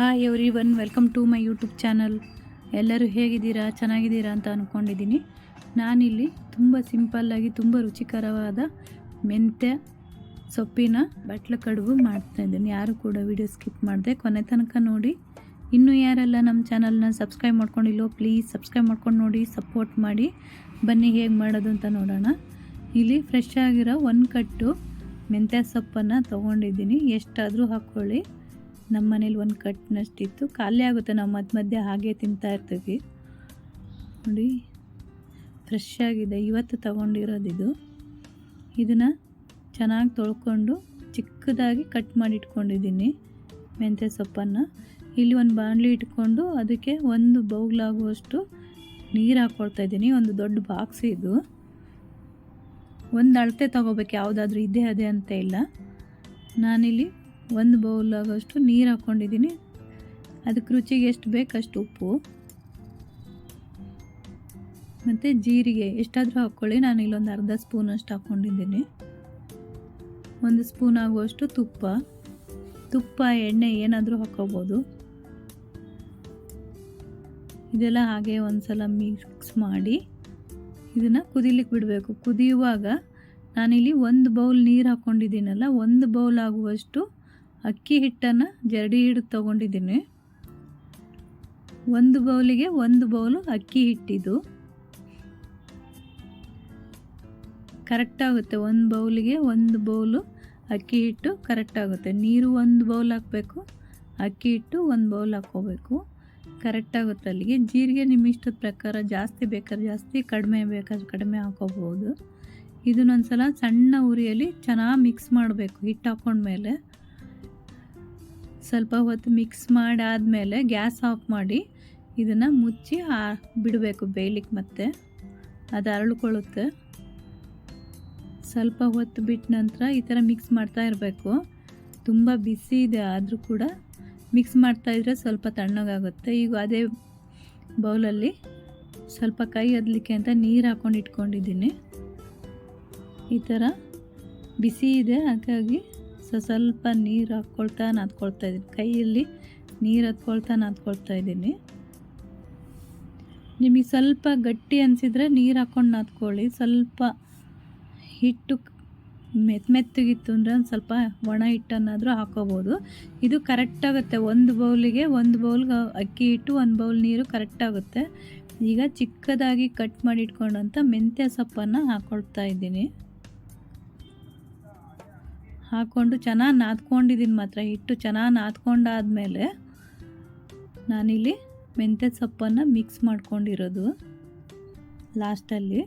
Hi everyone welcome to my YouTube channel ಎಲ್ಲರೂ ಹೇಗಿದ್ದೀರಾ? ಚೆನ್ನಾಗಿದ್ದೀರಾ ಅಂತ ಅಂದ್ಕೊಂಡಿದ್ದೀನಿ ನಾನಿಲ್ಲಿ ತುಂಬ ಸಿಂಪಲ್ಲಾಗಿ ತುಂಬ ರುಚಿಕರವಾದ ಮೆಂತ್ಯ, ಸೊಪ್ಪಿನ ಬಟ್ಲ ಕಡುಬು ಮಾಡ್ತಾ ಇದ್ದೀನಿ. ಯಾರು ಕೂಡ ವಿಡಿಯೋ ಸ್ಕಿಪ್ ಮಾಡಿದೆ ಕೊನೆ ತನಕ ನೋಡಿ. ಇನ್ನೂ ಯಾರೆಲ್ಲ ನಮ್ಮ ಚಾನಲ್ನ ಸಬ್ಸ್ಕ್ರೈಬ್ ಮಾಡ್ಕೊಂಡಿಲ್ಲೋ ಪ್ಲೀಸ್ ಸಬ್ಸ್ಕ್ರೈಬ್ ಮಾಡ್ಕೊಂಡು ನೋಡಿ ಸಪೋರ್ಟ್ ಮಾಡಿ. ಬನ್ನಿ ಹೇಗೆ ಮಾಡೋದು ಅಂತ ನೋಡೋಣ. ಇಲ್ಲಿ ಫ್ರೆಶ್ ಆಗಿರೋ ಒಂದು ಕಟ್ಟು ಮೆಂತ್ಯ ಸೊಪ್ಪನ್ನು ತೊಗೊಂಡಿದ್ದೀನಿ. ಎಷ್ಟಾದರೂ ಹಾಕ್ಕೊಳ್ಳಿ ನಮ್ಮ ಮನೇಲಿ ಒಂದು ಕಟ್ಟಿನಷ್ಟಿತ್ತು ಖಾಲಿ ಆಗುತ್ತೆ, ನಾವು ಮಧ್ಯ ಮಧ್ಯೆ ಹಾಗೆ ತಿಂತಾ ಇರ್ತೀವಿ. ನೋಡಿ ಫ್ರೆಶ್ ಆಗಿದೆ. ಇವತ್ತು ತಗೊಂಡಿರೋದಿದು. ಇದನ್ನು ಚೆನ್ನಾಗಿ ತೊಳ್ಕೊಂಡು ಚಿಕ್ಕದಾಗಿ ಕಟ್ ಮಾಡಿ ಇಟ್ಕೊಂಡಿದ್ದೀನಿ ಮೆಂತ್ಯ ಸೊಪ್ಪನ್ನು. ಇಲ್ಲಿ ಒಂದು ಬಾಣಲಿ ಇಟ್ಕೊಂಡು ಅದಕ್ಕೆ ಒಂದು ಬೌಗ್ಲಾಗುವಷ್ಟು ನೀರು ಹಾಕ್ಕೊಳ್ತಾ ಇದ್ದೀನಿ. ಒಂದು ದೊಡ್ಡ ಬಾಕ್ಸ್ ಇದು. ಒಂದು ಅಳತೆ ತೊಗೋಬೇಕು, ಯಾವುದಾದ್ರೂ ಇದೇ ಅದೇ ಅಂತ ಇಲ್ಲ. ನಾನಿಲ್ಲಿ ಒಂದು ಬೌಲ್ ಆಗೋಷ್ಟು ನೀರು ಹಾಕ್ಕೊಂಡಿದ್ದೀನಿ ಅದಕ್ಕೆ ರುಚಿಗೆ ಎಷ್ಟು ಬೇಕು ಅಷ್ಟು ಉಪ್ಪು. ಮತ್ತು ಜೀರಿಗೆ ಎಷ್ಟಾದರೂ ಹಾಕ್ಕೊಳ್ಳಿ. ನಾನು ಇಲ್ಲೊಂದು ಅರ್ಧ ಸ್ಪೂನ್ ಅಷ್ಟು ಹಾಕ್ಕೊಂಡಿದ್ದೀನಿ ಒಂದು ಸ್ಪೂನ್ ಆಗುವಷ್ಟು ತುಪ್ಪ. ತುಪ್ಪ, ಎಣ್ಣೆ ಏನಾದರೂ ಹಾಕ್ಕೋಬೋದು. ಇದೆಲ್ಲ ಹಾಗೆ ಒಂದು ಸಲ ಮಿಕ್ಸ್ ಮಾಡಿ ಇದನ್ನು ಕುದಿಲಿಕ್ಕೆ ಬಿಡಬೇಕು. ಕುದಿಯುವಾಗ ನಾನಿಲ್ಲಿ ಒಂದು ಬೌಲ್ ನೀರು ಹಾಕ್ಕೊಂಡಿದ್ದೀನಲ್ಲ ಒಂದು ಬೌಲ್ ಆಗುವಷ್ಟು ಅಕ್ಕಿ ಹಿಟ್ಟನ್ನು ಜರಡಿ ಹಿಡಿದು ತೊಗೊಂಡಿದ್ದೀನಿ. ಒಂದು ಬೌಲಿಗೆ ಒಂದು ಬೌಲು ಅಕ್ಕಿ ಹಿಟ್ಟಿದು. ಕರೆಕ್ಟ್ ಆಗುತ್ತೆ. ಒಂದು ಬೌಲಿಗೆ ಒಂದು ಬೌಲು ಅಕ್ಕಿ ಹಿಟ್ಟು ಕರೆಕ್ಟ್ ಆಗುತ್ತೆ. ನೀರು ಒಂದು ಬೌಲ್ ಹಾಕಬೇಕು. ಅಕ್ಕಿ ಹಿಟ್ಟು ಒಂದು ಬೌಲ್ ಹಾಕ್ಕೋಬೇಕು. ಕರೆಕ್ಟ್ ಆಗುತ್ತೆ ಅಲ್ಲಿಗೆ. ಜೀರಿಗೆ ನಿಮ್ಮ ಇಷ್ಟದ ಪ್ರಕಾರ ಜಾಸ್ತಿ ಬೇಕಾದ್ರೆ ಜಾಸ್ತಿ, ಕಡಿಮೆ ಬೇಕಾದ್ರೆ ಕಡಿಮೆ ಹಾಕೋಬೋದು ಇದನ್ನೊಂದು ಸಲ ಸಣ್ಣ ಉರಿಯಲ್ಲಿ ಚೆನ್ನಾಗಿ ಮಿಕ್ಸ್ ಮಾಡಬೇಕು. ಹಿಟ್ಟು ಹಾಕ್ಕೊಂಡ್ಮೇಲೆ ಸ್ವಲ್ಪ ಹೊತ್ತು ಮಿಕ್ಸ್ ಮಾಡಾದಮೇಲೆ ಗ್ಯಾಸ್ ಆಫ್ ಮಾಡಿ ಇದನ್ನು ಮುಚ್ಚಿ ಬಿಡಬೇಕು ಬೇಯಲಿಕ್ಕೆ ಮತ್ತೆ. ಅದು ಅರಳ್ಕೊಳ್ಳುತ್ತೆ. ಸ್ವಲ್ಪ ಹೊತ್ತು ಬಿಟ್ಟ ನಂತರ ಈ ಥರ ಮಿಕ್ಸ್ ಮಾಡ್ತಾ ಇರಬೇಕು. ತುಂಬ ಬಿಸಿ ಇದೆ ಆದರೂ ಕೂಡ ಮಿಕ್ಸ್ ಮಾಡ್ತಾಯಿದ್ರೆ ಸ್ವಲ್ಪ ತಣ್ಣಗಾಗುತ್ತೆ. ಈಗ ಅದೇ ಬೌಲಲ್ಲಿ ಸ್ವಲ್ಪ ಕೈ ಅದಲಿಕ್ಕೆ ಅಂತ ನೀರು ಹಾಕ್ಕೊಂಡು ಇಟ್ಕೊಂಡಿದ್ದೀನಿ. ಈ ಥರ ಬಿಸಿ ಇದೆ, ಹಾಗಾಗಿ ಸೊ ಸ್ವಲ್ಪ ನೀರು ಹಾಕ್ಕೊಳ್ತಾ ನಾದ್ಕೊಳ್ತಾ ಇದ್ದೀನಿ. ಕೈಯಲ್ಲಿ ನೀರು ಹತ್ಕೊಳ್ತಾ ನಾದ್ಕೊಳ್ತಾ ಇದ್ದೀನಿ. ನಿಮಗೆ ಸ್ವಲ್ಪ ಗಟ್ಟಿ ಅನಿಸಿದ್ರೆ ನೀರು ಹಾಕ್ಕೊಂಡು ನಾದ್ಕೊಳ್ಳಿ. ಸ್ವಲ್ಪ ಹಿಟ್ಟು ಮೆತ್ ಮೆತ್ತಗಿತ್ತು ಅಂದರೆ ಒಂದು ಸ್ವಲ್ಪ ಒಣ ಹಿಟ್ಟನ್ನಾದರೂ ಹಾಕೋಬೋದು. ಇದು ಕರೆಕ್ಟಾಗುತ್ತೆ ಒಂದು ಬೌಲಿಗೆ ಒಂದು ಬೌಲ್ಗೆ ಅಕ್ಕಿ ಹಿಟ್ಟು, ಒಂದು ಬೌಲ್ ನೀರು ಕರೆಕ್ಟಾಗುತ್ತೆ ಈಗ ಚಿಕ್ಕದಾಗಿ ಕಟ್ ಮಾಡಿ ಇಟ್ಕೊಂಡಂಥ ಮೆಂತ್ಯ ಸೊಪ್ಪನ್ನು ಹಾಕ್ಕೊಳ್ತಾ ಇದ್ದೀನಿ. ಹಾಕ್ಕೊಂಡು ಚೆನ್ನಾಗಿ ನಾದ್ಕೊಂಡಿದ್ದೀನಿ ಮಾತ್ರ. ಹಿಟ್ಟು ಚೆನ್ನಾಗಿ ನಾದ್ಕೊಂಡಾದಮೇಲೆ ನಾನಿಲ್ಲಿ ಮೆಂತ್ಯ ಸೊಪ್ಪನ್ನು ಮಿಕ್ಸ್ ಮಾಡ್ಕೊಂಡಿರೋದು ಲಾಸ್ಟಲ್ಲಿ.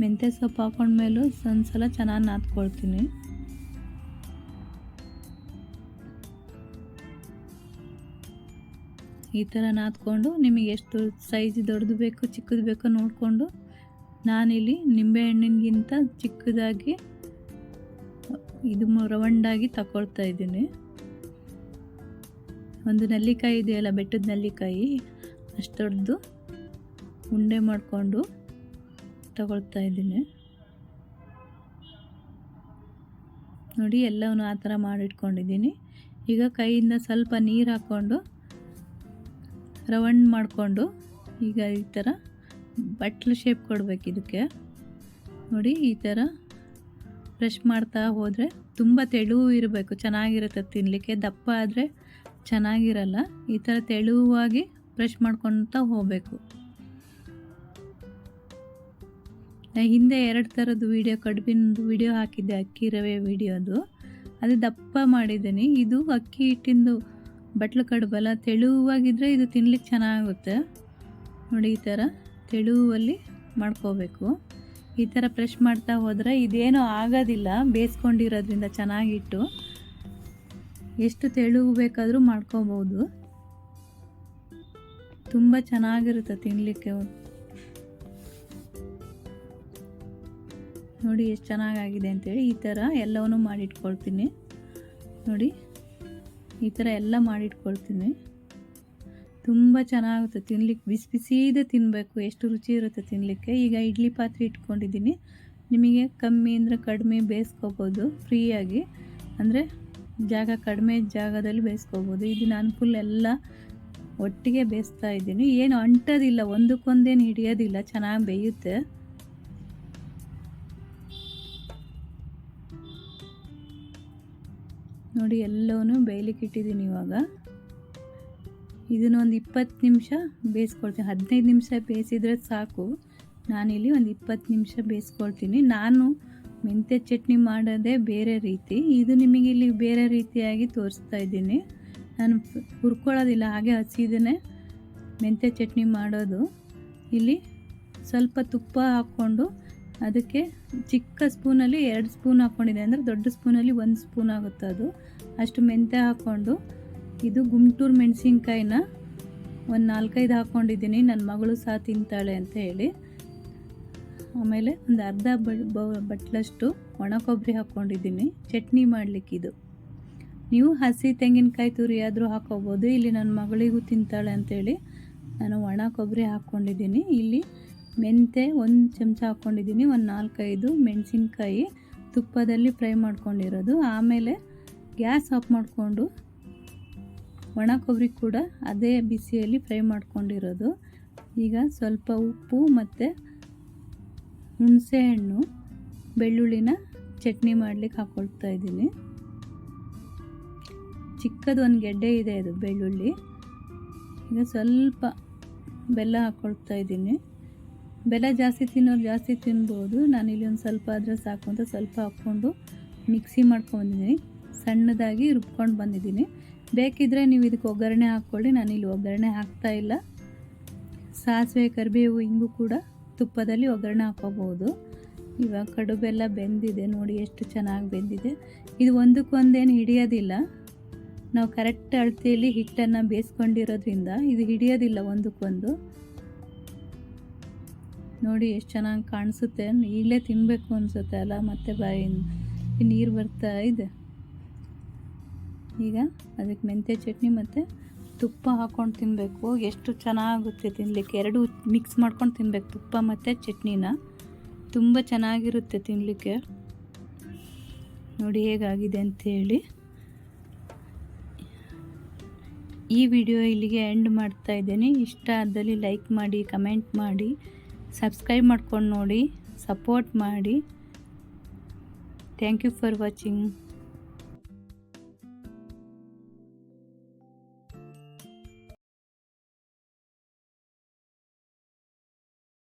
ಮೆಂತ್ಯ ಸೊಪ್ಪು ಹಾಕೊಂಡ್ಮೇಲೂ ಒಂದ್ಸಲ ಚೆನ್ನಾಗಿ ನಾದ್ಕೊಳ್ತೀನಿ. ಈ ಥರ ನಾದ್ಕೊಂಡು ನಿಮಗೆ ಎಷ್ಟು ಸೈಜ್ ದೊಡ್ಡದು ಬೇಕು ಚಿಕ್ಕದು ಬೇಕೋ ನೋಡಿಕೊಂಡು ನಾನಿಲ್ಲಿ ನಿಂಬೆಹಣ್ಣಿನಗಿಂತ ಚಿಕ್ಕದಾಗಿ ಇದು ರವಂಡಾಗಿ ತಗೊಳ್ತಾ ಇದ್ದೀನಿ. ಒಂದು ನೆಲ್ಲಿಕಾಯಿ ಇದೆಯಲ್ಲ, ಬೆಟ್ಟದ ನೆಲ್ಲಿಕಾಯಿ ಅಷ್ಟೊಡ್ದು ಉಂಡೆ ಮಾಡಿಕೊಂಡು ತಗೊಳ್ತಾ ಇದ್ದೀನಿ. ನೋಡಿ, ಎಲ್ಲವನ್ನು ಆ ಥರ ಮಾಡಿಟ್ಕೊಂಡಿದ್ದೀನಿ. ಈಗ ಕೈಯಿಂದ ಸ್ವಲ್ಪ ನೀರು ಹಾಕ್ಕೊಂಡು ರವಂಡ್ ಮಾಡಿಕೊಂಡು ಈಗ ಈ ಥರ ಬಟ್ಲು ಶೇಪ್ ಕೊಡಬೇಕು ಇದಕ್ಕೆ. ನೋಡಿ, ಈ ಥರ ಬ್ರಷ್ ಮಾಡ್ತಾ ಹೋದರೆ ತುಂಬ ತೆಳುವು ಇರಬೇಕು, ಚೆನ್ನಾಗಿರುತ್ತೆ ತಿನ್ನಲಿಕ್ಕೆ ದಪ್ಪ ಆದರೆ ಚೆನ್ನಾಗಿರಲ್ಲ, ಈ ಥರ ತೆಳುವಾಗಿ ಬ್ರಷ್ ಮಾಡ್ಕೊತಾ ಹೋಗಬೇಕು. ಹಿಂದೆ ಎರಡು ಥರದ್ದು ವೀಡಿಯೋ ಕಡುಬಿನದು ವೀಡಿಯೋ ಹಾಕಿದ್ದೆ, ಅಕ್ಕಿ ರವೆ ವೀಡಿಯೋದು ಅದು ದಪ್ಪ ಮಾಡಿದ್ದೀನಿ. ಇದು ಅಕ್ಕಿ ಹಿಟ್ಟಿಂದು ಬಟ್ಲು ಕಡುಬಲ್ಲ ತೆಳುವಾಗಿದ್ದರೆ ಇದು ತಿನ್ಲಿಕ್ಕೆ ಚೆನ್ನಾಗುತ್ತೆ. ನೋಡಿ ಈ ಥರ ತೆಳುವಲ್ಲಿ ಮಾಡ್ಕೋಬೇಕು. ಈ ಥರ ಪ್ರೆಶ್ ಮಾಡ್ತಾ ಹೋದರೆ ಇದೇನೂ ಆಗೋದಿಲ್ಲ, ಬೇಯಿಸ್ಕೊಂಡಿರೋದ್ರಿಂದ ಚೆನ್ನಾಗಿಟ್ಟು. ಎಷ್ಟು ತೆಳುವು ಬೇಕಾದರೂ ಮಾಡ್ಕೋಬೋದು. ತುಂಬ ಚೆನ್ನಾಗಿರುತ್ತೆ ತಿನ್ನಲಿಕ್ಕೆ ನೋಡಿ ಎಷ್ಟು ಚೆನ್ನಾಗಾಗಿದೆ ಅಂತೇಳಿ ಈ ಥರ ಎಲ್ಲವನ್ನೂ ಮಾಡಿಟ್ಕೊಳ್ತೀನಿ. ನೋಡಿ. ಈ ಥರ ಎಲ್ಲ ಮಾಡಿಟ್ಕೊಳ್ತೀನಿ. ತುಂಬ ಚೆನ್ನಾಗುತ್ತೆ ತಿನ್ಲಿಕ್ಕೆ. ಬಿಸಿ ಬಿಸಿದ ತಿನ್ನಬೇಕು ಎಷ್ಟು ರುಚಿ ಇರುತ್ತೆ ತಿನ್ನಲಿಕ್ಕೆ ಈಗ ಇಡ್ಲಿ ಪಾತ್ರೆ ಇಟ್ಕೊಂಡಿದ್ದೀನಿ. ನಿಮಗೆ ಕಮ್ಮಿ ಅಂದರೆ ಕಡಿಮೆ ಬೇಯಿಸ್ಕೋಬೋದು, ಫ್ರೀಯಾಗಿ. ಅಂದರೆ ಜಾಗ ಕಡಿಮೆ ಜಾಗದಲ್ಲಿ ಬೇಯಿಸ್ಕೋಬೋದು. ಇದು ನಾನು ಫುಲ್ ಎಲ್ಲ ಒಟ್ಟಿಗೆ ಬೇಯಿಸ್ತಾ ಇದ್ದೀನಿ. ಏನು ಅಂಟೋದಿಲ್ಲ, ಒಂದಕ್ಕೊಂದೇನು ಹಿಡಿಯೋದಿಲ್ಲ, ಚೆನ್ನಾಗಿ ಬೇಯುತ್ತೆ. ನೋಡಿ ಎಲ್ಲವೂ ಬೇಯಲಿಕ್ಕೆ ಇಟ್ಟಿದ್ದೀನಿ ಇವಾಗ. ಇದನ್ನ ಒಂದು ಇಪ್ಪತ್ತು ನಿಮಿಷ ಬೇಯಿಸ್ಕೊಳ್ತೀನಿ. ಹದಿನೈದು ನಿಮಿಷ ಬೇಯಿಸಿದ್ರೆ ಸಾಕು. ನಾನಿಲ್ಲಿ ಒಂದು ಇಪ್ಪತ್ತು ನಿಮಿಷ ಬೇಯಿಸ್ಕೊಳ್ತೀನಿ. ನಾನು ಮೆಂತ್ಯ ಚಟ್ನಿ ಮಾಡೋದೇ ಬೇರೆ ರೀತಿ. ಇದು ನಿಮಗೆ ಇಲ್ಲಿ ಬೇರೆ ರೀತಿಯಾಗಿ ತೋರಿಸ್ತಾ ಇದ್ದೀನಿ. ನಾನು ಹುರ್ಕೊಳ್ಳೋದಿಲ್ಲ, ಹಾಗೆ ಹಸಿದೇ ಮೆಂತ್ಯ ಚಟ್ನಿ ಮಾಡೋದು. ಇಲ್ಲಿ ಸ್ವಲ್ಪ ತುಪ್ಪ ಹಾಕ್ಕೊಂಡು ಅದಕ್ಕೆ ಚಿಕ್ಕ ಸ್ಪೂನಲ್ಲಿ ಎರಡು ಸ್ಪೂನ್ ಹಾಕ್ಕೊಂಡಿದೆ ಅಂದರೆ ದೊಡ್ಡ ಸ್ಪೂನಲ್ಲಿ ಒಂದು ಸ್ಪೂನ್ ಆಗುತ್ತೆ ಅದು. ಅಷ್ಟು ಮೆಂತ್ಯ ಹಾಕ್ಕೊಂಡು ಇದು ಗುಂಟೂರು ಮೆಣಸಿನ್ಕಾಯಿನ ಒಂದು ನಾಲ್ಕೈದು ಹಾಕ್ಕೊಂಡಿದ್ದೀನಿ. ನನ್ನ ಮಗಳು ಸಹ ತಿಂತಾಳೆ ಅಂತ ಹೇಳಿ. ಆಮೇಲೆ ಒಂದು ಅರ್ಧ ಬಟ್ಲಷ್ಟು ಒಣ ಕೊಬ್ಬರಿ ಹಾಕ್ಕೊಂಡಿದ್ದೀನಿ. ಚಟ್ನಿ ಮಾಡಲಿಕ್ಕಿದು. ನೀವು ಹಸಿ ತೆಂಗಿನಕಾಯಿ ತುರಿ ಆದರೂ ಹಾಕೋಬೋದು ಇಲ್ಲಿ ನನ್ನ ಮಗಳಿಗೂ ತಿಂತಾಳೆ ಅಂತೇಳಿ ನಾನು ಒಣ ಕೊಬ್ಬರಿ ಹಾಕ್ಕೊಂಡಿದ್ದೀನಿ. ಇಲ್ಲಿ ಮೆಂತೆ ಒಂದು ಚಮಚ ಹಾಕ್ಕೊಂಡಿದ್ದೀನಿ, ಒಂದು ನಾಲ್ಕೈದು ಮೆಣಸಿನ್ಕಾಯಿ ತುಪ್ಪದಲ್ಲಿ ಫ್ರೈ ಮಾಡ್ಕೊಂಡಿರೋದು. ಆಮೇಲೆ ಗ್ಯಾಸ್ ಆಫ್ ಮಾಡಿಕೊಂಡು ಒಣ ಕೊಬ್ಬರಿ ಕೂಡ ಅದೇ ಬಿಸಿಯಲ್ಲಿ ಫ್ರೈ ಮಾಡ್ಕೊಂಡಿರೋದು. ಈಗ ಸ್ವಲ್ಪ ಉಪ್ಪು ಮತ್ತು ಹುಣಸೆಹಣ್ಣು ಬೆಳ್ಳುಳ್ಳಿನ ಚಟ್ನಿ ಮಾಡಲಿಕ್ಕೆ ಹಾಕ್ಕೊಳ್ತಾ ಇದ್ದೀನಿ. ಚಿಕ್ಕದು ಒಂದು ಗೆಡ್ಡೆ ಇದೆ ಅದು, ಬೆಳ್ಳುಳ್ಳಿ. ಈಗ ಸ್ವಲ್ಪ ಬೆಲ್ಲ ಹಾಕ್ಕೊಳ್ತಾ ಇದ್ದೀನಿ. ಬೆಲ್ಲ ಜಾಸ್ತಿ ತಿನ್ನೋರು ಜಾಸ್ತಿ ತಿನ್ಬೋದು. ಇಲ್ಲಿ ಒಂದು ಸ್ವಲ್ಪ ಆದರೆ ಸಾಕು ಅಂತ ಸ್ವಲ್ಪ ಹಾಕ್ಕೊಂಡು ಮಿಕ್ಸಿ ಮಾಡ್ಕೊಂಡಿದ್ದೀನಿ ಸಣ್ಣದಾಗಿ ರುಬ್ಕೊಂಡು ಬಂದಿದ್ದೀನಿ. ಬೇಕಿದ್ದರೆ ನೀವು ಇದಕ್ಕೆ ಒಗ್ಗರಣೆ ಹಾಕ್ಕೊಳ್ಳಿ. ಇಲ್ಲಿ ಒಗ್ಗರಣೆ ಹಾಕ್ತಾ ಇಲ್ಲ. ಸಾಸಿವೆ, ಕರಿಬೇವು ಹಿಂಗೂ ಕೂಡ ತುಪ್ಪದಲ್ಲಿ ಒಗ್ಗರಣೆ ಹಾಕೋಬೋದು ಇವಾಗ ಕಡುಬೆಲ್ಲ ಬೆಂದಿದೆ. ನೋಡಿ ಎಷ್ಟು ಚೆನ್ನಾಗಿ ಬೆಂದಿದೆ. ಇದು ಒಂದಕ್ಕೊಂದೇನು ಹಿಡಿಯೋದಿಲ್ಲ. ನಾವು ಕರೆಕ್ಟ್ ಅಳತೆಯಲ್ಲಿ ಹಿಟ್ಟನ್ನು ಬೇಯಿಸ್ಕೊಂಡಿರೋದ್ರಿಂದ ಇದು ಹಿಡಿಯೋದಿಲ್ಲ ಒಂದಕ್ಕೊಂದು. ನೋಡಿ ಎಷ್ಟು ಚೆನ್ನಾಗಿ ಕಾಣಿಸುತ್ತೆ. ಈಗಲೇ ತಿನ್ನಬೇಕು ಅನಿಸುತ್ತೆ ಅಲ್ಲ ಮತ್ತೆ ಬಾಯಿ ನೀರು ಬರ್ತಾ ಇದೆ. ಈಗ ಅದಕ್ಕೆ ಮೆಂತ್ಯ ಚಟ್ನಿ ಮತ್ತು ತುಪ್ಪ ಹಾಕ್ಕೊಂಡು ತಿನ್ನಬೇಕು ಎಷ್ಟು ಚೆನ್ನಾಗುತ್ತೆ ತಿನ್ನಲಿಕ್ಕೆ ಎರಡು ಮಿಕ್ಸ್ ಮಾಡ್ಕೊಂಡು ತಿನ್ನಬೇಕು ತುಪ್ಪ ಮತ್ತು ಚಟ್ನಿನ. ತುಂಬ ಚೆನ್ನಾಗಿರುತ್ತೆ ತಿನ್ನಲಿಕ್ಕೆ ನೋಡಿ ಹೇಗಾಗಿದೆ ಅಂಥೇಳಿ ಈ ವಿಡಿಯೋ ಇಲ್ಲಿಗೆ ಎಂಡ್ ಮಾಡ್ತಾ ಇದ್ದೇನೆ. ಇಷ್ಟ ಆದಲ್ಲಿ ಲೈಕ್ ಮಾಡಿ ಕಮೆಂಟ್ ಮಾಡಿ. ಸಬ್ಸ್ಕ್ರೈಬ್ ಮಾಡ್ಕೊಂಡು ನೋಡಿ ಸಪೋರ್ಟ್ ಮಾಡಿ. Thank you for watching